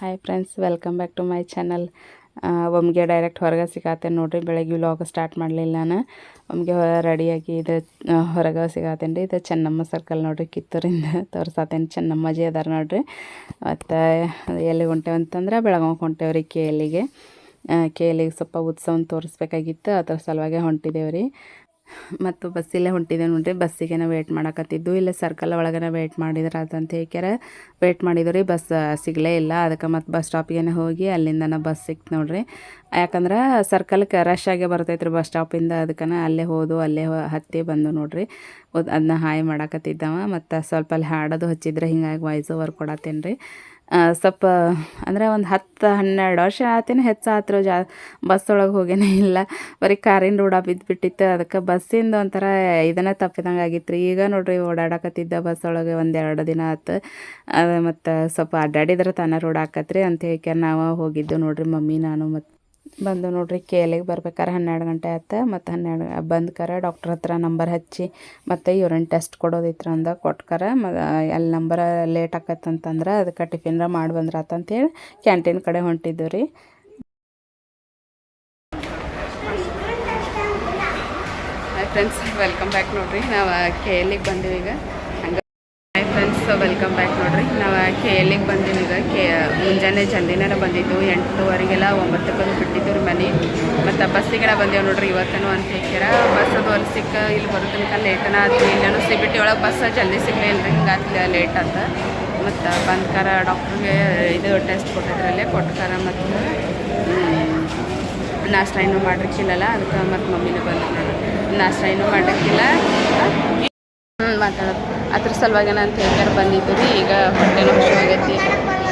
Hi friends welcome back to my channel ಒಮ್ಗೆ direct ಹೊರಗೆ ಸಿಗಾತೆ ನೋಡಿರಿ, ಬೆಳಗ್ಗೆ ವ್ಲಾಗ್ ಸ್ಟಾರ್ಟ್ ಮಾಡಲಿಲ್ಲ ನಾನು. ಒಮ್ಗೆ ರೆಡಿಯಾಗಿ ಇದು ಹೊರಗೆ ಸಿಗಾತೇನೆ ರೀ. ಇದು ಚೆನ್ನಮ್ಮ ಸರ್ಕಲ್ ನೋಡಿರಿ, ಕಿತ್ತೂರಿಂದ ತೋರ್ಸಾತೇನೆ ಚೆನ್ನಮ್ಮಜಿ ಅದಾರ ನೋಡಿರಿ. ಮತ್ತು ಎಲ್ಲಿಗೆ ಹೊಂಟೇವೆ ಅಂತಂದ್ರೆ ಬೆಳಗಾವಿಗೆ ಹೊಂಟೇವೆ ರೀ ಕೆ ಎಲ್ಲಿಗೆ ಕೆ ಎಲ್ಲಿಗೆ ಸ್ವಲ್ಪ ಉತ್ಸವ ತೋರಿಸ್ಬೇಕಾಗಿತ್ತು, ಅದ್ರ ಸಲುವಾಗಿ ಹೊಂಟಿದ್ದೇವೆ ರೀ. ಮತ್ತು ಬಸ್ಸಿಲ್ಲೇ ಹೊಂಟಿದೆ ನೋಡ್ರಿ. ಬಸ್ಸಿಗೆ ನಾವು ವೇಟ್ ಮಾಡಕತ್ತಿದ್ದು. ಇಲ್ಲ ಸರ್ಕಲ್ ಒಳಗೇನ ವೇಟ್ ಮಾಡಿದ್ರೆ ಅದಂತ ಹೇಳ್ಕ್ಯಾರ. ವೇಟ್ ಮಾಡಿದ್ರು ಬಸ್ ಸಿಗಲೇ ಇಲ್ಲ. ಅದಕ್ಕೆ ಮತ್ತು ಬಸ್ ಸ್ಟಾಪಿಗೆ ಹೋಗಿ ಅಲ್ಲಿಂದನ ಬಸ್ ಸಿಕ್ತು ನೋಡ್ರಿ. ಯಾಕಂದ್ರೆ ಸರ್ಕಲ್ಗೆ ರಶ್ ಆಗೇ ಬರ್ತೈತೆ ರೀ ಬಸ್ ಸ್ಟಾಪಿಂದ ಅದಕ್ಕೆ ಅಲ್ಲೇ ಹೋದು, ಅಲ್ಲೇ ಹತ್ತಿ ಬಂದು ನೋಡ್ರಿ. ಅದನ್ನ ಹಾಯ್ ಮಾಡಕತ್ತಿದ್ದವ. ಮತ್ತು ಸ್ವಲ್ಪ ಅಲ್ಲಿ ಹಾಡೋದು ಹಚ್ಚಿದ್ರೆ ಹಿಂಗಾಗಿ ವಾಯ್ಸ್ ಓವರ್ ಕೊಡತ್ತೇನೆ ರೀ ಸ್ವಲ್ಪ, ಅಂದರೆ ಒಂದು ಹತ್ತು, ಹನ್ನೆರಡು ವರ್ಷ ಆತೇನೆ ಹೆಚ್ಚಾತ್ರು ಜಾ ಬಸ್ ಒಳಗೆ ಹೋಗೇನೇ ಇಲ್ಲ. ಬರೀ ಕಾರಿನ ರೂಢ ಬಿದ್ದುಬಿಟ್ಟಿತ್ತು ಅದಕ್ಕೆ ಬಸ್ಸಿಂದ ಒಂಥರ ಇದನ್ನೇ ತಪ್ಪಿದಂಗೆ ಆಗಿತ್ತು ರೀ ಈಗ ನೋಡ್ರಿ ಓಡಾಡಕತ್ತಿದ್ದ ಬಸ್ ಒಳಗೆ ಒಂದೆರಡು ದಿನ ಆತು. ಅದು ಮತ್ತು ಸ್ವಲ್ಪ ಅಡ್ಡಾಡಿದ್ರೆ ತಾನೇ ರೂಢ ಆಕತ್ರಿ ಅಂತ ಹೇಳ್ಕೆ ನಾವು ಹೋಗಿದ್ದು ನೋಡ್ರಿ ಮಮ್ಮಿ, ನಾನು ಮತ್ತು ಬಂದು ನೋಡ್ರಿ, ಕೇಲಿಗೆ ಬರ್ಬೇಕಾದ್ರೆ ಹನ್ನೆರಡು ಗಂಟೆ ಆಯ್ತು ಮತ್ತು ಹನ್ನೆರಡು ಬಂದ್ಕರ ಡಾಕ್ಟ್ರ್ ಹತ್ರ ನಂಬರ್ ಹಚ್ಚಿ ಮತ್ತು ಯೂರಿನ್ ಟೆಸ್ಟ್ ಕೊಡೋದಿತ್ರ ಅಂದ ಕೊಟ್ಕರ, ಮ ಅಲ್ಲಿ ನಂಬರ್ ಲೇಟ್ ಆಕತ್ತಂತಂದ್ರೆ ಅದಕ್ಕೆ ಟಿಫಿನ್ರ ಮಾಡಿ ಬಂದ್ರಾತ ಅಂತೇಳಿ ಕ್ಯಾಂಟೀನ್ ಕಡೆ ಹೊಂಟಿದ್ದೆವು ರೀ. ಫ್ರೆಂಡ್ಸ್ ವೆಲ್ಕಮ್ ಬ್ಯಾಕ್ ನೋಡ್ರಿ. ನಾವು ಕೆ ಎಲ್ಲಿಗೆ ಬಂದೀವಿ ಈಗ. ಹಂಗೆ ಫ್ರೆಂಡ್ಸ್ ವೆಲ್ಕಮ್ ಬ್ಯಾಕ್ ನೋಡ್ರಿ. ಕೆ ಎಲ್ಲಿಗೆ ಬಂದೀನಿ ಈಗ ಕೆ, ಮುಂಜಾನೆ ಜಲ್ದಿನೇ ಬಂದಿದ್ದು. ಎಂಟುವರೆಗೆಲ್ಲ ಒಂಬತ್ತಕ್ಕೊಂದು ಬಿಟ್ಟಿದ್ದು ರೀ ಮನೆ. ಮತ್ತು ಬಸ್ಸಿಗೆಲ್ಲ ಬಂದೇವು ನೋಡ್ರಿ ಇವತ್ತೇನು ಅಂತ ಹೇಳ್ತೀರ ಬಸ್ ಅದು ಅಲ್ಲಿ ಸಿಕ್ಕ, ಇಲ್ಲಿ ಬರೋ ತನಕ ಲೇಟನ ಆತು ಇಲ್ಲೇನು ಸಿ ಒಳಗೆ ಬಸ್ ಜಲ್ದಿ ಸಿಗಲಿಲ್ಲ ರೀ ಆತ ಲೇಟ್ ಅಂತ ಮತ್ತು ಬಂದ್ಕಾರ ಡಾಕ್ಟ್ರಿಗೆ ಇದು ಟೆಸ್ಟ್ ಕೊಟ್ಟಿದ್ರಲ್ಲೇ ಕೊಟ್ಕಾರ ಮತ್ತು ನಾಷ್ಟ ಏನೂ ಮಾಡಿರ್ಕಿಲ್ಲಲ್ಲ ಅದಕ್ಕೆ ಮತ್ತು ಮಮ್ಮಿನೂ ಬಂದು ನೋಡ್ರಿ ನಾಷ್ಟ ಏನೂ ಮಾಡಿರ್ಕಿಲ್ಲ ಮಾತಾಡೋದು. ಸಲುವಾಗಿ ನಾನು ಹೇಳ್ತಾರೆ ಬಂದಿದ್ದು ರೀ ಈಗ ಹೊಟ್ಟೆನೂ ಹಸುವಾಗೈತಿ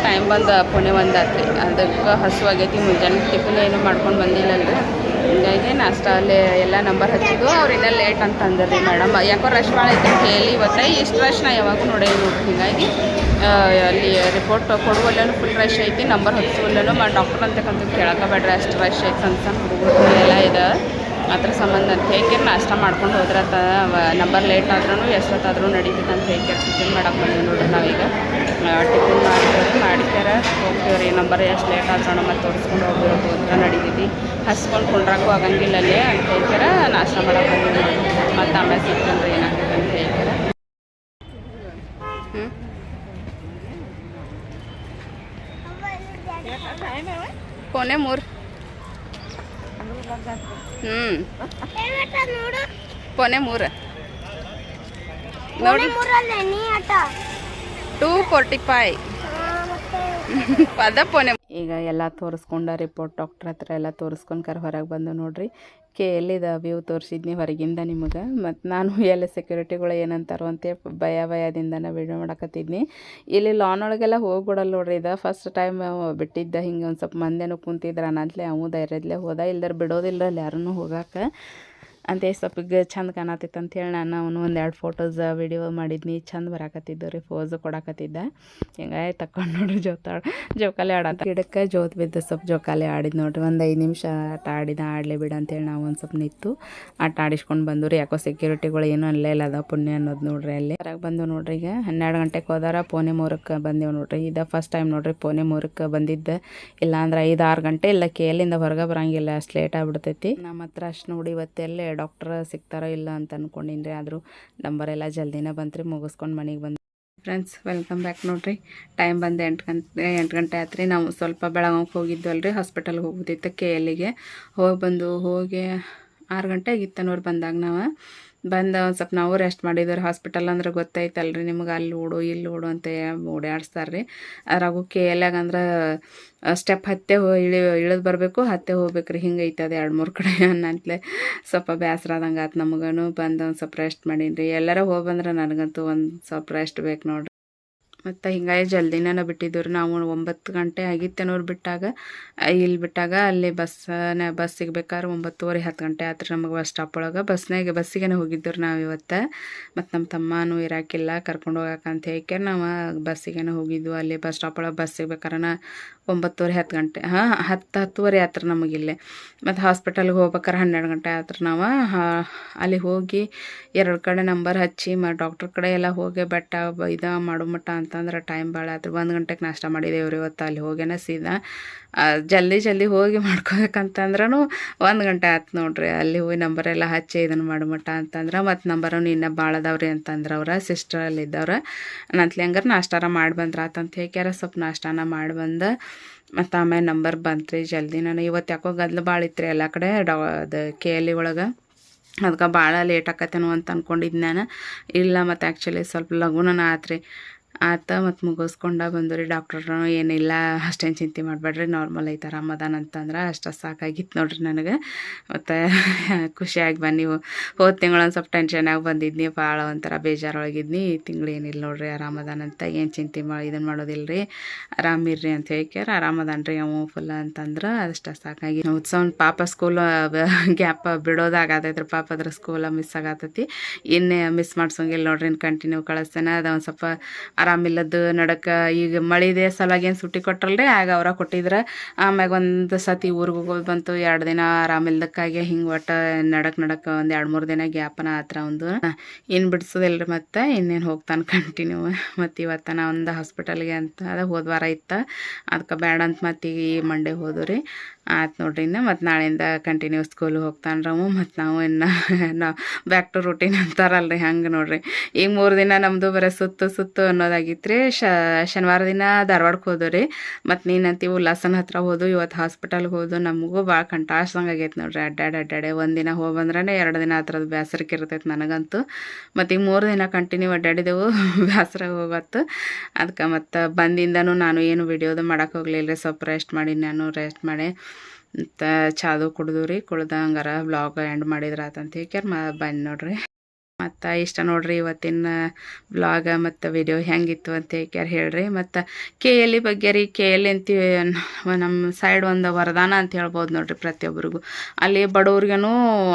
ಟೈಮ್ ಬಂದು ಪುಣೆ ಒಂದು ಅದಕ್ಕೆ ಹಸುವಾಗೈತಿ ಮುಂಜಾನೆ ಟಿಫಿನ್ ಏನು ಮಾಡ್ಕೊಂಡು ಬಂದಿಲ್ಲಲ್ರಿ. ಹಿಂಗಾಗಿ ನಾಷ್ಟ ಅಲ್ಲೇ ಎಲ್ಲ ನಂಬರ್ ಹಚ್ಚಿದ್ದು. ಅವ್ರು ಇನ್ನೂ ಲೇಟ್ ಅಂತ ಅಂದರು ಮೇಡಮ್ ಯಾಕೋ ರಶ್ ಐತಿ ಕೇಳಿ. ಇವತ್ತೆ ಇಷ್ಟು ರಶ್ ನಾ ಯಾವಾಗೂ ನೋಡೇ ನೋಡ್ರಿ. ಹಿಂಗಾಗಿ ಅಲ್ಲಿ ರಿಪೋರ್ಟ್ ಕೊಡುವಲ್ಲೇನು ಫುಲ್ ರಶ್ ಐತಿ. ನಂಬರ್ ಹಚ್ಚುವಲ್ಲೇನು ಮಾ ಡಾಕ್ಟರ್ ಅಂತಕ್ಕಂಥ ಕೇಳಕಬೇಡ್ರಿ. ಅಷ್ಟು ರಶ್ ಐತೆ ಅಂತ ಹುಡುಗರು ಎಲ್ಲ ಇದೆ. ಅದ್ರ ಸಂಬಂಧ ಅಂತ ಹೇಗೆ ನಾಷ್ಟ ಮಾಡ್ಕೊಂಡು ಹೋದ್ರೆ ತ ನಂಬರ್ ಲೇಟ್ ಆದ್ರೂ ಎಷ್ಟೊತ್ತಾದ್ರೂ ನಡೀತೈತೆ ಅಂತ ಹೇಗೆ ಟಿಫಿನ್ ಮಾಡಕ್ಕೆ ಬಂದೀವಿ ನೋಡ್ರಿ ನಾವೀಗ. ಟಿಫಿನ್ ಮಾಡಿದ್ರೆ ಮಾಡಿಕ್ಯಾರ ಹೋಗ್ತೀವ್ರಿ. ರೀ ನಂಬರ್ ಎಷ್ಟು ಲೇಟ್ ಆದ್ರೂ ಮತ್ತೆ ತೋರಿಸ್ಕೊಂಡು ಹೋಗಿರೋದು ಅಂತ ನಡೀತೈತಿ. ಹಸ್ಕೊಂಡು ಕುಂಡ್ರಕ್ಕೂ ಆಗಂಗಿಲ್ಲ ಅಲ್ಲೇ ಅಂತ ಹೇಳ್ತಾರ? ನಾಷ್ಟ ಮಾಡಕ್ಕೆ ಬಂದೀವಿ ಮತ್ತು ಆಮೇಲೆ ಸಿಗ್ತಂದ್ರೆ ಏನಾಗ್ತದೆ ಅಂತ ಹೇಳ್ತಾರೆ? ಹ್ಞೂ ಕೊನೆ ಮೂರು. ಹ್ಞೂ ಪೋನೆ ಮೂರು. ನೋಡಿ. ಟೂ ಫೋರ್ಟಿ ಫೈ ಅದ ಪೊನೆ ಈಗ ಎಲ್ಲ ತೋರಿಸ್ಕೊಂಡ ರಿಪೋರ್ಟ್ ಡಾಕ್ಟರ್ ಹತ್ರ ಎಲ್ಲ ತೋರಿಸ್ಕೊಂಡ್ಕರ ಹೊರಗೆ ಬಂದು ನೋಡ್ರಿ. ಕೆ ಎಲ್ಲಿದ ವ್ಯೂ ತೋರಿಸಿದ್ನಿ ಹೊರಗಿಂದ ನಿಮಗೆ. ಮತ್ತು ನಾನು ಎಲ್ಲ ಸೆಕ್ಯೂರಿಟಿಗಳು ಏನಂತಾರೋ ಅಂತೇಳಿ ಭಯ ಭಯದಿಂದನೇ ವಿಡಿಯೋ ಮಾಡಕತ್ತಿದ್ನಿ. ಇಲ್ಲಿ ಲಾನ್ ಒಳಗೆಲ್ಲ ಹೋಗ್ಬಿಡಲ್ಲ ನೋಡ್ರಿ ಇದು. ಫಸ್ಟ್ ಟೈಮ್ ಬಿಟ್ಟಿದ್ದ ಹಿಂಗೆ ಒಂದು ಸ್ವಲ್ಪ ಮಂದೇನು ಕುಂತಿದ್ರ ಅಂತಲೇ ಅವು ಧೈರ್ಯದಲ್ಲೇ ಹೋದ. ಇಲ್ದರ ಬಿಡೋದಿಲ್ಲ ಅಲ್ಲಿ ಯಾರನ್ನೂ ಹೋಗಾಕ. ಅಂತ ಸ್ವಲ್ಪ ಈಗ ಚಂದ ಕಾಣತಿತ್ತು ಅಂತೇಳಿ ನಾನು ಅವನು ಒಂದೆರಡು ಫೋಟೋಸ್ ವಿಡಿಯೋ ಮಾಡಿದ್ನಿ. ಚಂದ ಬರಾಕತ್ತಿದ್ದು ರೀ ಫೋಸ್ ಕೊಡಾಕತ್ತಿದ್ದ. ಹಿಂಗಾಗಿ ತಕೊಂಡು ನೋಡ್ರಿ ಜೋತಾಡ ಜೋಕಾಲಿ ಆಡತ್ತ ಗಿಡಕ್ಕೆ ಜೋತ್ ಬಿದ್ದು ಸ್ವಲ್ಪ ಜೋಕಾಲಿ ಆಡಿದ್ ನೋಡ್ರಿ. ಒಂದು ಐದು ನಿಮಿಷ ಆಟ ಆಡಿದ, ಆಡಲಿ ಬಿಡು ಅಂತೇಳಿ ನಾವು ಒಂದು ಸ್ವಲ್ಪ ನಿಂತು ಆಟ ಆಡಿಸ್ಕೊಂಡು ಬಂದು ರೀ ಯಾಕೋ ಸೆಕ್ಯೂರಿಟಿಗಳು ಏನೂ ಅಲ್ಲೇ ಇಲ್ಲ ಅದ ಪುಣ್ಯ ಅನ್ನೋದು ನೋಡ್ರಿ ಅಲ್ಲಿ. ಹೊರಗೆ ಬಂದು ನೋಡ್ರಿ ಈಗ. ಹನ್ನೆರಡು ಗಂಟೆಗೆ ಹೋದಾರ, ಪೋನೆ ಮೂರಕ್ಕೆ ಬಂದೇವು ನೋಡ್ರಿ. ಇದು ಫಸ್ಟ್ ಟೈಮ್ ನೋಡ್ರಿ, ಪೋನೆ ಮೂರಕ್ಕೆ ಬಂದಿದ್ದೆ. ಇಲ್ಲಾಂದ್ರೆ ಐದು ಆರು ಗಂಟೆ ಇಲ್ಲ ಕೇಲಿಂದ ಹೊರಗೆ ಬರಂಗಿಲ್ಲ, ಅಷ್ಟು ಲೇಟ್ ಆಗಿಬಿಡ್ತೈತಿ. ನಮ್ಮ ಹತ್ರ ಅಷ್ಟು ನೋಡಿ ಇವತ್ತೆಲ್ಲೇ ಡಾಕ್ಟ್ರ್ ಸಿಗ್ತಾರೋ ಇಲ್ಲ ಅಂತ ಅಂದ್ಕೊಂಡಿನ್ರಿ ಆದರೂ ನಂಬರ್ ಎಲ್ಲ ಜಲ್ದಿನೇ ಬಂತ್ರಿ, ಮುಗಿಸ್ಕೊಂಡು ಮನೆಗೆ ಬಂದು ಫ್ರೆಂಡ್ಸ್ ವೆಲ್ಕಮ್ ಬ್ಯಾಕ್ ನೋಡಿರಿ. ಟೈಮ್ ಬಂದು ಎಂಟು ಗಂಟೆ ಎಂಟು ಗಂಟೆ ಆತ್ರಿ. ನಾವು ಸ್ವಲ್ಪ ಬೆಳಗಾವಿಗೆ ಹೋಗಿದ್ವಿ ಅಲ್ರಿ ಹಾಸ್ಪಿಟಲ್ಗೆ ಹೋಗೋದಿತ್ತು ಕೆ ಎಲ್ಲಿಗೆ ಹೋಗಿ ಬಂದು ಹೋಗಿ ಆರು ಗಂಟೆ ನೋಡಿ ಬಂದಾಗ ನಾವು. ಬಂದು ಒಂದು ಸ್ವಲ್ಪ ನಾವು ರೆಸ್ಟ್ ಮಾಡಿದ್ರು ಹಾಸ್ಪಿಟಲ್ ಅಂದ್ರೆ ಗೊತ್ತೈತಲ್ರಿ ನಿಮ್ಗೆ ಅಲ್ಲಿ ಓಡು, ಇಲ್ಲಿ ಓಡು ಅಂತ ಓಡಾಡಿಸ್ತಾರೆ ರೀ ಅದ್ರಾಗೂ ಕೆ ಎಲ್ಯಾಗ ಅಂದ್ರೆ ಸ್ಟೆಪ್ ಹತ್ತೆ ಇಳಿ, ಇಳಿದು ಬರಬೇಕು, ಹತ್ತೆ ಹೋಗ್ಬೇಕು ರೀ ಹಿಂಗೆ ಐತದೆ ಎರಡು ಮೂರು ಕಡೆ ಅನ್ನಂತಲೇ ಸ್ವಲ್ಪ ಬೇಸರ ಆದಂಗೆ ಆತು ನಮಗೂ ಬಂದು ಒಂದು ಸ್ವಲ್ಪ ರೆಸ್ಟ್ ಮಾಡೀನಿ ರೀ ಎಲ್ಲರೂ ಹೋಗಿ ಬಂದ್ರೆ ನನಗಂತೂ ಒಂದು ಸ್ವಲ್ಪ ರೆಸ್ಟ್ ಬೇಕು ನೋಡ್ರಿ. ಮತ್ತು ಹಿಂಗಾಗಿ ಜಲ್ದಿನೇ ಬಿಟ್ಟಿದ್ದೀವ್ರಿ ನಾವು ಒಂಬತ್ತು ಗಂಟೆ ಆಗಿತ್ತೇನೋರು ಬಿಟ್ಟಾಗ. ಇಲ್ಲಿ ಬಿಟ್ಟಾಗ ಅಲ್ಲಿ ಬಸ್ಸನ ಬಸ್ ಸಿಗ್ಬೇಕಾದ್ರೆ ಒಂಬತ್ತುವರೆ, ಹತ್ತು ಗಂಟೆ ಆತ್ರಿ ನಮಗೆ ಬಸ್ ಸ್ಟಾಪ್ ಒಳಗೆ. ಬಸ್ನಾಗೆ ಬಸ್ಸಿಗೆ ಹೋಗಿದ್ದೀವ್ರಿ ನಾವು ಇವತ್ತು. ಮತ್ತು ನಮ್ಮ ತಮ್ಮನೂ ಇರಾಕಿಲ್ಲ, ಕರ್ಕೊಂಡು ಹೋಗಕ್ಕೆ ಅಂತ ಹೇಳಿ ನಾವು ಬಸ್ಸಿಗೆ ಹೋಗಿದ್ವು. ಅಲ್ಲಿ ಬಸ್ ಸ್ಟಾಪ್ ಒಳಗೆ ಬಸ್ ಸಿಗ್ಬೇಕಾರೆ ಒಂಬತ್ತುವರೆ, ಹತ್ತು ಗಂಟೆ. ಹಾಂ, ಹತ್ತು, ಹತ್ತುವರೆ ಆತ್ರ ನಮಗಿಲ್ಲೇ ಮತ್ತು ಹಾಸ್ಪಿಟಲ್ಗೆ ಹೋಗ್ಬೇಕಾರೆ ಹನ್ನೆರಡು ಗಂಟೆ ಆತ್ರ ನಾವು. ಅಲ್ಲಿ ಹೋಗಿ ಎರಡು ಕಡೆ ನಂಬರ್ ಹಚ್ಚಿ ಮ ಡಾಕ್ಟ್ರ್ ಕಡೆ ಎಲ್ಲ ಹೋಗಿ ಬೆಟ್ಟ ಇದು ಮಾಡೋ ಮಟ್ಟ ಅಂತಂದ್ರೆ ಟೈಮ್ ಭಾಳ ಆಯ್ತು ಒಂದು ಗಂಟೆಗೆ ನಾಷ್ಟ ಮಾಡಿದೇವ್ರಿ ಇವತ್ತು. ಅಲ್ಲಿ ಹೋಗ್ಯಾನ ಸೀದಾ. ಜಲ್ದಿ ಜಲ್ದಿ ಹೋಗಿ ಮಾಡ್ಕೋಬೇಕಂತಂದ್ರೂ ಒಂದು ಗಂಟೆ ಆಯ್ತು ನೋಡ್ರಿ. ಅಲ್ಲಿ ಹೋಗಿ ನಂಬರ್ ಎಲ್ಲ ಹಚ್ಚಿ ಇದನ್ನು ಮಾಡ್ಮಟ ಅಂತಂದ್ರೆ ಮತ್ತು ನಂಬರು ಇನ್ನೂ ಭಾಳ ಅದಾವ್ರಿ ಅಂತಂದ್ರೆ ಅವ್ರ ಸಿಸ್ಟರ್ ಅಲ್ಲಿ ಇದ್ದವ್ರ ನಂತಲಿ ಹಂಗಾರೆ ನಾಷ್ಟಾರ ಮಾಡಿ ಬಂದ್ರ ಆತಂತ ಹೇಳ್ಕ್ಯಾರ. ಸ್ವಲ್ಪ ನಾಷ್ಟಾನ ಮಾಡಿ ಬಂದು ಮತ್ತು ಆಮೇಲೆ ನಂಬರ್ ಬಂತ್ರಿ ಜಲ್ದಿ. ನಾನು ಇವತ್ತು ಯಾಕೋ ಗದ್ಲು ಭಾಳ ಇತ್ತು ರೀ ಎಲ್ಲ ಕಡೆ, ಡಾ, ಅದು ಕೆ ಎಲ್ ಇ ಒಳಗೆ. ಅದಕ್ಕೆ ಭಾಳ ಲೇಟ್ ಆಕತ್ತೇನೋ ಅಂತ ಅಂದ್ಕೊಂಡಿದ್ದು ನಾನು. ಇಲ್ಲ ಮತ್ತು ಆ್ಯಕ್ಚುಲಿ ಸ್ವಲ್ಪ ಲಘುನ ಆತ್ರಿ. ಆತ ಮತ್ತು ಮುಗಿಸ್ಕೊಂಡ ರೀ ಡಾಕ್ಟ್ರು ಏನಿಲ್ಲ, ಅಷ್ಟೇನು ಚಿಂತೆ ಮಾಡಬೇಡ್ರಿ ನಾರ್ಮಲ್ ಐತೆ ಆರಾಮದಾನ ಅಂತಂದ್ರೆ ಅಷ್ಟು ಸಾಕಾಗಿತ್ತು ನೋಡ್ರಿ ನನಗೆ. ಮತ್ತು ಖುಷಿಯಾಗಿ ಬನ್ನಿ. ಹೋದ ತಿಂಗಳು ಒಂದು ಸ್ವಲ್ಪ ಟೆನ್ಷನಾಗಿ ಬಂದಿದ್ನಿ ಭಾಳ ಒಂಥರ ಬೇಜಾರೊಳಗಿದ್ನಿ. ಈ ತಿಂಗಳು ಏನಿಲ್ಲ ನೋಡ್ರಿ ಆರಾಮದಾನಂತ ಏನು ಚಿಂತೆ ಮಾಡಿ ಇದನ್ನು ಮಾಡೋದಿಲ್ಲ ರೀ ಆರಾಮಿರ್ರಿ ಅಂತ ಹೇಳ್ಕ್ಯಾರ, ಆರಾಮದಾನ ರೀ ಅವು ಫುಲ್ ಅಂತಂದ್ರೆ ಅದಷ್ಟು ಸಾಕಾಗಿ. ಉತ್ಸವ ಪಾಪ ಸ್ಕೂಲ್ ಗ್ಯಾಪ್ ಬಿಡೋದಾಗತ್ತೈತ್ರಿ ಪಾಪ ಅದ್ರ ಸ್ಕೂಲ ಮಿಸ್ ಆಗತ್ತೈತಿ ಇನ್ನೇ ಮಿಸ್ ಮಾಡ್ಸೋಂಗಿಲ್ಲ ನೋಡ್ರಿ ಕಂಟಿನ್ಯೂ ಕಳಿಸ್ತೇನೆ. ಅದು ಒಂದು ಸ್ವಲ್ಪ ಆರಾಮಿಲ್ಲದ್ದು ನಡಕ ಈಗ ಮಳಿದೆ ಸಲಾಗಿ ಏನು ಸುಟ್ಟಿ ಕೊಟ್ರಲ್ರಿ? ಆಗ ಅವ್ರ ಕೊಟ್ಟಿದ್ರೆ. ಆಮ್ಯಾಗ ಒಂದು ಸತಿ ಊರಿಗೆ ಹೋಗೋದು ಬಂತು, ಎರಡು ದಿನ ಆರಾಮಿಲ್ದಕ್ಕಾಗೆ ಹಿಂಗೆ ಒಟ್ಟು ನಡಕ್ ನಡಕ ಒಂದು ಎರಡು ಮೂರು ದಿನ ಗ್ಯಾಪನ ಆತ್ರ ಒಂದು. ಏನು ಬಿಡ್ಸೋದಿಲ್ಲ ರೀ ಮತ್ತೆ? ಇನ್ನೇನು ಹೋಗ್ತಾನೆ ಕಂಟಿನ್ಯೂ ಮತ್ತು ಇವತ್ತು ನಾ ಒಂದು ಹಾಸ್ಪಿಟಲ್ಗೆ ಅಂತ ಅದ ಹೋದ್ವಾರ ಇತ್ತು. ಅದಕ್ಕೆ ಬೇಡ ಅಂತ ಮತ್ತೆ ಈ ಮಂಡೆ ಹೋದು ರೀ ಆಯ್ತು ನೋಡ್ರಿ, ಇನ್ನು ಮತ್ತು ನಾಳೆಯಿಂದ ಕಂಟಿನ್ಯೂ ಸ್ಕೂಲಿಗೆ ಹೋಗ್ತಾನೆ ರಮು, ಮತ್ತು ನಾವು ಇನ್ನು ನಾವು ಬ್ಯಾಕ್ ಟು ರೂಟೀನ್ ರೀ ಹಂಗೆ ನೋಡ್ರಿ. ಈಗ ಮೂರು ದಿನ ನಮ್ಮದು ಬರೀ ಸುತ್ತು ಸುತ್ತು ಅನ್ನೋದಾಗಿತ್ತು ರೀ ಶನಿವಾರ ದಿನ ಧಾರವಾಡಕ್ಕೆ ರೀ ಮತ್ತು ನೀನಂತಿ ಉಲ್ಲಾಸನ ಹತ್ರ ಹೋದು, ಇವತ್ತು ಹಾಸ್ಪಿಟಲ್ಗೆ ಹೋದು, ನಮಗೂ ಭಾಳ ಕಂಟಾಸ್ದಂಗೆ ಆಗೈತೆ ನೋಡ್ರಿ. ಅಡ್ಡಾಡಿ ಅಡ್ಡಾಡಿ ಒಂದು ದಿನ ಹೋಗಿ ಬಂದ್ರೆ ಎರಡು ದಿನ ಥರದ್ದು ಬೇಸರಕ್ಕೆ ಇರ್ತೈತೆ ನನಗಂತೂ. ಮತ್ತು ಈಗ ಮೂರು ದಿನ ಕಂಟಿನ್ಯೂ ಅಡ್ಡಾಡಿದೆವು ಬೇಸರ ಹೋಗತ್ತು. ಅದಕ್ಕೆ ಮತ್ತು ಬಂದಿಂದನೂ ನಾನು ಏನು ವಿಡಿಯೋದು ಮಾಡೋಕೆ ಹೋಗಲಿಲ್ಲ ರೀ ಸ್ವಲ್ಪ ರೆಸ್ಟ್ ಮಾಡಿ ನಾನು ರೆಸ್ಟ್ ಮಾಡಿ. ಮತ್ತು ಚಾದು ಕುಡಿದು ರೀ ಹಂಗಾರ ಬ್ಲಾಗ್ ಎಂಡ್ ಮಾಡಿದ್ರೆ ಆತಂತ ಹೇಳ್ಕ್ಯಾರ ಮ ಬಂದು ನೋಡ್ರಿ. ಮತ್ತು ಇಷ್ಟ ನೋಡ್ರಿ ಇವತ್ತಿನ ಬ್ಲಾಗ ಮತ್ತು ವಿಡಿಯೋ ಹೆಂಗಿತ್ತು ಅಂತ ಹೇಳ್ಕ್ಯಾರ ಹೇಳ್ರಿ. ಮತ್ತು ಕೆ ಎಲ್ ಇ ಬಗ್ಗೆ ರೀ ಕೆ ಎಲ್ ಅಂತೀವಿ ನಮ್ಮ ಸೈಡ್ ಒಂದು ವರದಾನ ಅಂತ ಹೇಳ್ಬೋದು ನೋಡ್ರಿ ಪ್ರತಿಯೊಬ್ಬರಿಗೂ ಅಲ್ಲಿ ಬಡವ್ರಿಗೂ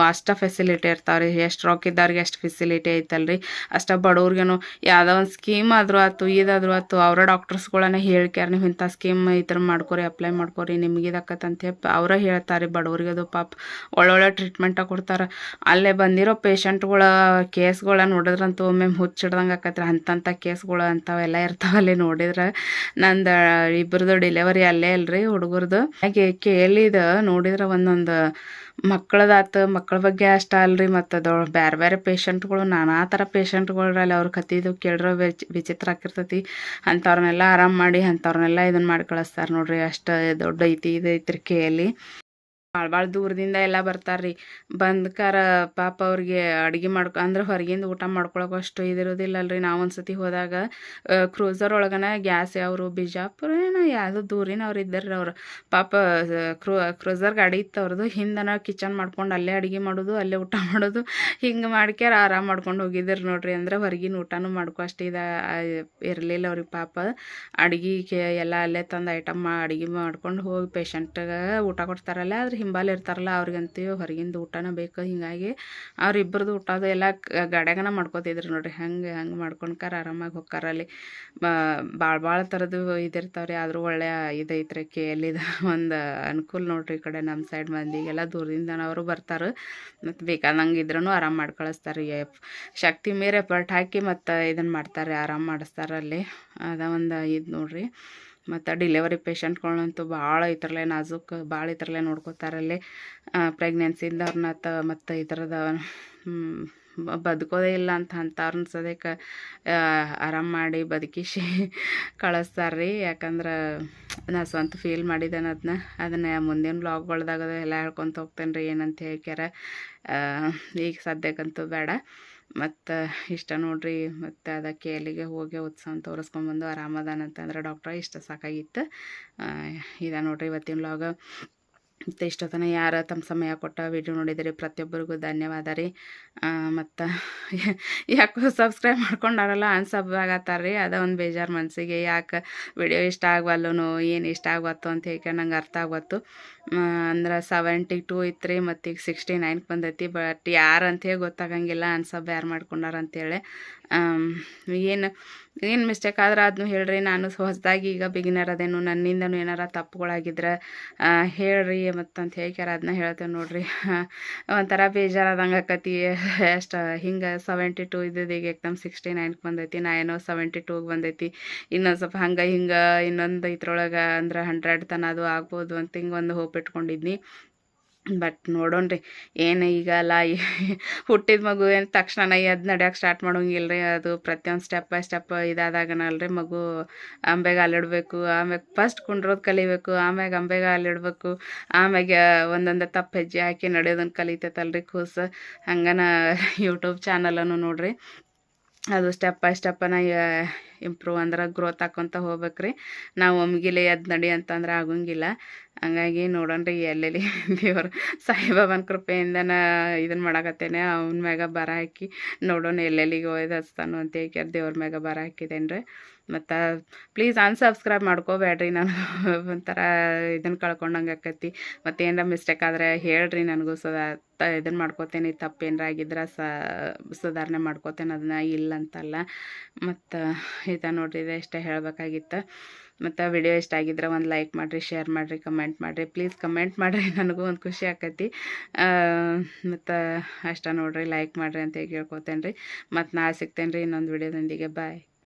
ಅಷ್ಟ ಫೆಸಿಲಿಟಿ ಇರ್ತಾವ್ರಿ. ಎಷ್ಟು ರೊಕ್ಕ ಇದ್ದವ್ರಿಗೆ ಎಷ್ಟು ಫೆಸಿಲಿಟಿ ಐತಲ್ರಿ. ಅಷ್ಟ ಬಡವ್ರಿಗೂ ಯಾವುದೋ ಒಂದು ಸ್ಕೀಮ್ ಆದರೂ ಆಯ್ತು ಇದಾದರೂ ಆಯ್ತು ಅವರ ಡಾಕ್ಟರ್ಸ್ಗಳನ್ನ ಹೇಳ್ಕ್ಯಾರ, ನೀವು ಇಂಥ ಸ್ಕೀಮ್ ಈ ಥರ ಮಾಡ್ಕೊರಿ ಅಪ್ಲೈ ಮಾಡ್ಕೊರಿ, ನಿಮ್ಗೆ ಹೇಳಿ ಅವರೇ ಹೇಳ್ತಾರೆ ಬಡವ್ರಿಗೆ ಅದು ಪಾಪ ಒಳ್ಳೊಳ್ಳೆ ಟ್ರೀಟ್ಮೆಂಟ ಕೊಡ್ತಾರೆ. ಅಲ್ಲೇ ಬಂದಿರೋ ಪೇಷಂಟ್ಗಳ ಕೇಸ್ಗಳ ನೋಡಿದ್ರಂತೂ ಒಮ್ಮೆ ಹುಚ್ಚಿಡ್ದಂಗೆ ಆಕತ್ರಿ. ಅಂತಂಥ ಕೇಸ್ಗಳು ಅಂಥವೆಲ್ಲ ಇರ್ತಾವಲ್ಲಿ ನೋಡಿದ್ರೆ. ನಂದು ಇಬ್ಬರದು ಡೆಲಿವರಿ ಅಲ್ಲೇ ಅಲ್ರಿ ಹುಡುಗರ್ದು. ಹಾಗೆ ಕೇಳಿದ ನೋಡಿದ್ರೆ ಒಂದೊಂದು ಮಕ್ಕಳದಾತು ಮಕ್ಕಳ ಬಗ್ಗೆ ಅಷ್ಟ ಅಲ್ರಿ ಮತ್ತು ಅದು ಬೇರೆ ಬೇರೆ ಪೇಷಂಟ್ಗಳು ನಾನಾ ಥರ ಪೇಷಂಟ್ಗಳ್ರಲ್ಲಿ ಅವ್ರ ಕತ್ತಿದು ಕೇಳ್ರೆ ವಿಚ್, ವಿಚಿತ್ರ ಆಗಿರ್ತೈತಿ ಅಂಥವ್ರನ್ನೆಲ್ಲ ಆರಾಮ್ ಮಾಡಿ ಅಂಥವ್ರನ್ನೆಲ್ಲ ಇದನ್ನು ಮಾಡಿ ಕಳಿಸ್ತಾರೆ ನೋಡ್ರಿ. ಅಷ್ಟು ದೊಡ್ಡ ಐತಿ ಇದು ಐತ್ರಿ ಕೇಳಿ. ಭಾಳ ಭಾಳ ದೂರದಿಂದ ಎಲ್ಲ ಬರ್ತಾರ್ರಿ. ಬಂದಕಾರ ಪಾಪ ಅವ್ರಿಗೆ ಅಡುಗೆ ಮಾಡ್ಕೊ, ಅಂದ್ರೆ ಹೊರಗಿಂದ ಊಟ ಮಾಡ್ಕೊಳಕ್ಕೆ ಅಷ್ಟು ಇದಿರೋದಿಲ್ಲಲ್ರಿ ನಾವು ಒಂದು ಸತಿ ಹೋದಾಗ ಕ್ರೂಸರ್ ಒಳಗನ ಗ್ಯಾಸ್ ಅವರು, ಬಿಜಾಪುರ ಏನೋ ಯಾವುದೋ ಅವ್ರ ರೀ ಅವ್ರು. ಪಾಪ ಕ್ರೂ ಕ್ರೂಸರ್ ಗಾಡಿ ಇತ್ತು ಅವ್ರದ್ದು ಹಿಂದನ ಕಿಚನ್ ಮಾಡ್ಕೊಂಡು ಅಲ್ಲೇ ಅಡುಗೆ ಮಾಡೋದು, ಅಲ್ಲೇ ಊಟ ಮಾಡೋದು. ಹಿಂಗೆ ಮಾಡ್ಕ್ಯಾರ ಆರಾಮ್ ಮಾಡ್ಕೊಂಡು ಹೋಗಿದ್ರು ನೋಡ್ರಿ. ಅಂದ್ರೆ ಹೊರಗಿನ ಊಟನೂ ಮಾಡ್ಕೊ ಅಷ್ಟು ಇದು ಇರಲಿಲ್ಲ ಅವ್ರಿಗೆ ಪಾಪ. ಅಡುಗೆ ಎಲ್ಲ ಅಲ್ಲೇ ತಂದು ಐಟಮ್ ಅಡುಗೆ ಮಾಡ್ಕೊಂಡು ಹೋಗಿ ಪೇಷಂಟ್ಗೆ ಊಟ ಕೊಡ್ತಾರಲ್ಲ ಆದ್ರೆ ಹಿಂಬಾಲ್ ಇರ್ತಾರಲ್ಲ, ಅವ್ರಿಗಂತೂ ಹೊರಗಿಂದ ಊಟನ ಬೇಕು. ಹಿಂಗಾಗಿ ಅವ್ರಿಬ್ಬರದು ಊಟದು ಎಲ್ಲ ಗಾಡ್ಯಾಗನ ಮಾಡ್ಕೋತಿದ್ರು ನೋಡ್ರಿ. ಹಂಗೆ ಹಂಗೆ ಮಾಡ್ಕೊಂಡ್ಕಾರ ಆರಾಮಾಗಿ ಹೋಗ್ಕಾರ ಅಲ್ಲಿ. ಭಾಳ ಭಾಳ ಥರದ್ದು ಇದಿರ್ತಾವೆ ರೀ ಆದರೂ ಒಳ್ಳೆಯ ಇದೈತ್ರಿ ಕೆ ಎಲ್ಲಿದ ಒಂದು ಅನುಕೂಲ ನೋಡ್ರಿ ಈ ಕಡೆ ನಮ್ಮ ಸೈಡ್ ಮಂದಿಗೆಲ್ಲ ದೂರದಿಂದ ಅವರು ಬರ್ತಾರೆ. ಮತ್ತು ಬೇಕಾದಂಗೆ ಇದ್ರೂ ಆರಾಮ್ ಮಾಡಿ ಕಳಿಸ್ತಾರೆ ಶಕ್ತಿ ಮೇರೆ ಎಫರ್ಟ್ ಹಾಕಿ ಮತ್ತು ಇದನ್ನು ಮಾಡ್ತಾರೆ ಆರಾಮ ಮಾಡಿಸ್ತಾರೆ ಅಲ್ಲಿ. ಅದ ಒಂದು ಇದು ನೋಡ್ರಿ. ಮತ್ತು ಡಿಲೆವರಿ ಪೇಷಂಟ್ಗಳನ್ನಂತೂ ಭಾಳ ಈ ಥರಲೇ ನಾಜೂಕ್, ಭಾಳ ಈ ಥರಲೇ ನೋಡ್ಕೋತಾರಲ್ಲಿ ಪ್ರೆಗ್ನೆನ್ಸಿ ಇದ್ದವ್ರನ್ನ ತ, ಮತ್ತು ಈ ಥರದ ಬದುಕೋದೇ ಇಲ್ಲ ಅಂತ ಅಂಥವ್ರನ್ನ ಸದ್ಯಕ್ಕೆ ಆರಾಮ ಮಾಡಿ ಬದುಕಿಸಿ ಕಳಿಸ್ತಾರೆ ರೀ ಯಾಕಂದ್ರೆ ನಾ ಸ್ವಂತ ಫೀಲ್ ಮಾಡಿದ್ದೇನೆ ಅದನ್ನ ಅದನ್ನು ಮುಂದಿನ ಬ್ಲಾಗ್ಗಳ್ದಾಗ ಎಲ್ಲ ಹೇಳ್ಕೊತ ಹೋಗ್ತೇನೆ ರೀ ಏನಂತ ಹೇಳ್ಕ್ಯಾರ. ಈಗ ಸದ್ಯಕ್ಕಂತೂ ಬೇಡ. ಮತ್ತು ಇಷ್ಟ ನೋಡ್ರಿ, ಮತ್ತು ಅದಕ್ಕೆ ಎಲ್ಲಿಗೆ ಹೋಗಿ ಉತ್ಸವ ತೋರಿಸ್ಕೊಂಬಂದು ಆರಾಮದಾನ ಅಂತಂದ್ರೆ ಡಾಕ್ಟ್ರ ಇಷ್ಟ ಸಾಕಾಗಿತ್ತು. ಇದ ನೋಡ್ರಿ ಇವತ್ತಿನ ವ್ಲಾಗ ಮತ್ತು ಇಷ್ಟೊತ್ತನ ಯಾರು ತಮ್ಮ ಸಮಯ ಕೊಟ್ಟ ವಿಡಿಯೋ ನೋಡಿದ್ರಿ? ಪ್ರತಿಯೊಬ್ಬರಿಗೂ ಧನ್ಯವಾದ ರೀ. ಮತ್ತು ಯಾಕೋ ಸಬ್ಸ್ಕ್ರೈಬ್ ಮಾಡ್ಕೊಂಡಾರಲ್ಲ ಅನ್ಸಬ್ ಆಗತ್ತಾರ ರೀ ಅದ ಒಂದು ಬೇಜಾರು ಮನಸ್ಸಿಗೆ ಯಾಕೆ ವಿಡಿಯೋ ಇಷ್ಟ ಆಗವಲ್ಲೂ ಏನು ಇಷ್ಟ ಆಗ್ವತ್ತು ಅಂತ ಹೇಳಿ ನಂಗೆ ಅರ್ಥ ಆಗ್ವತ್ತು. ಅಂದ್ರೆ ಸೆವೆಂಟಿ ಟೂ ಇತ್ತು ರೀ ಮತ್ತು ಈಗ ಸಿಕ್ಸ್ಟಿ ನೈನ್ಗೆ ಬಂದೈತಿ. ಬಟ್ ಯಾರು ಅಂತೇಳಿ ಗೊತ್ತಾಗಂಗಿಲ್ಲ ಅನ್ಸಬ್ ಯಾರು ಮಾಡ್ಕೊಂಡಾರ ಅಂತೇಳಿ ಏನು ಏನು ಮಿಸ್ಟೇಕ್ ಆದ್ರೆ ಅದನ್ನು ಹೇಳ್ರಿ, ನಾನು ಹೊಸದಾಗಿ ಈಗ ಬಿಗಿನರ್ ಅದೇನು, ನನ್ನಿಂದನೂ ಏನಾರ ತಪ್ಪುಗಳಾಗಿದ್ರೆ ಹೇಳ್ರಿ ಮತ್ತಂತ ಹೇಳ್ಕ್ಯಾರ ಅದನ್ನ ಹೇಳ್ತೇವೆ ನೋಡ್ರಿ. ಒಂಥರ ಬೇಜಾರಾದಂಗೆ ಆಕತಿ. ಎಷ್ಟು ಹಿಂಗೆ ಸೆವೆಂಟಿ ಟೂ ಇದ್ದದ್ದು ಈಗ ಎಕ್ದಮ್ ಸಿಕ್ಸ್ಟಿ ನೈನ್ಗೆ ಬಂದೈತಿ, ನಾ ಏನೋ ಸೆವೆಂಟಿ ಟೂಗೆ ಬಂದೈತಿ. ಇನ್ನೊಂದು ಸ್ವಲ್ಪ ಹಂಗೆ ಹಿಂಗೆ, ಇನ್ನೊಂದು ಇದ್ರೊಳಗೆ ಅಂದ್ರೆ ಹಂಡ್ರೆಡ್ ತನ ಅದು ಆಗ್ಬೋದು ಅಂತ ಹಿಂಗೆ ಒಂದು ಹೋಪ್ ಇಟ್ಕೊಂಡಿದ್ನಿ. ಬಟ್ ನೋಡೋಣ್ರಿ, ಏನು ಈಗ ಅಲ್ಲ ಹುಟ್ಟಿದ ಮಗು ಏನು ತಕ್ಷಣ ಎದ್ದು ನಡೆಯೋಕೆ ಸ್ಟಾರ್ಟ್ ಮಾಡೋಂಗಿಲ್ಲ ರೀ ಅದು ಪ್ರತಿಯೊಂದು ಸ್ಟೆಪ್ ಬೈ ಸ್ಟೆಪ್ ಇದಾದಾಗನಲ್ರಿ ಮಗು. ಅಂಬೆಗೆ ಅಲ್ಲಿಡಬೇಕು, ಆಮ್ಯಾಗ ಫಸ್ಟ್ ಕುಂಡ್ರೋದು ಕಲಿಬೇಕು, ಆಮ್ಯಾಗ ಅಂಬೆಗೆ ಅಲ್ಲಿಡಬೇಕು. ಆಮ್ಯಾಗೆ ಒಂದೊಂದು ತಪ್ಪು ಹೆಜ್ಜೆ ಹಾಕಿ ನಡೆಯೋದನ್ನು ಕಲಿತೈತಲ್ರಿ ಕೂಸು. ಹಂಗನ ಯೂಟ್ಯೂಬ್ ಚಾನಲನ್ನು ನೋಡ್ರಿ. ಅದು ಸ್ಟೆಪ್ ಬೈ ಸ್ಟೆಪ್ಪನ ಇಂಪ್ರೂವ್ ಅಂದ್ರೆ ಗ್ರೋತ್ ಆಕ್ಕೊಂತ ಹೋಗ್ಬೇಕ್ರಿ. ನಾವು ಒಮ್ಗಿಲೆ ಎದ್ದು ನಡಿ ಅಂತಂದ್ರೆ ಆಗೋಂಗಿಲ್ಲ. ಹಂಗಾಗಿ ನೋಡೋಣ್ರಿ ಎಲ್ಲೆಲ್ಲಿ ದೇವ್ರ ಸಾಯಿಬಾಬನ ನಾ ಇದನ್ನ ಮಾಡಾಕತ್ತೇನೆ. ಅವನ ಮ್ಯಾಗ ಬರ ಹಾಕಿ ನೋಡೋಣ ಎಲ್ಲೆಲ್ಲಿಗೆ ಒಯ್ದು ಹಚ್ತಾನು ಅಂತ ಹೇಳಿ ದೇವ್ರ ಮ್ಯಾಗ ಬರ ಹಾಕಿದೇನ್ರಿ. ಮತ್ತು ಪ್ಲೀಸ್ ಅನ್ಸಬ್ಸ್ಕ್ರೈಬ್ ಮಾಡ್ಕೋಬೇಡ್ರಿ ನಾನು ಒಂಥರ ಇದನ್ನು ಕಳ್ಕೊಂಡಂಗೆ ಆಕತಿ. ಮತ್ತು ಏನಾರ ಮಿಸ್ಟೇಕ್ ಆದರೆ ಹೇಳ್ರಿ ನನಗೂ ಸದಾ ತ ಇದನ್ನು ಮಾಡ್ಕೋತೇನೆ ತಪ್ಪು ಏನಾರ ಆಗಿದ್ರೆ ಸ ಸುಧಾರಣೆ ಮಾಡ್ಕೋತೇನೆ ಅದನ್ನ ಇಲ್ಲ ಅಂತಲ್ಲ ಮತ್ತು ಇದ ನೋಡ್ರಿ, ಇದೆ ಇಷ್ಟೇ ಹೇಳಬೇಕಾಗಿತ್ತು. ಮತ್ತು ವಿಡಿಯೋ ಇಷ್ಟ ಆಗಿದ್ರೆ ಒಂದು ಲೈಕ್ ಮಾಡಿರಿ ಶೇರ್ ಮಾಡಿರಿ ಕಮೆಂಟ್ ಮಾಡಿರಿ. ಪ್ಲೀಸ್ ಕಮೆಂಟ್ ಮಾಡಿರಿ, ನನಗೂ ಒಂದು ಖುಷಿ ಆಕತಿ. ಮತ್ತು ಅಷ್ಟ ನೋಡಿರಿ ಲೈಕ್ ಮಾಡಿರಿ ಅಂತ ಕೇಳ್ಕೊತೇನೆ ರೀ ಮತ್ತು ನಾ ಸಿಗ್ತೇನೆ ರೀ ಇನ್ನೊಂದು ವಿಡಿಯೋದೊಂದಿಗೆ ಬಾಯ್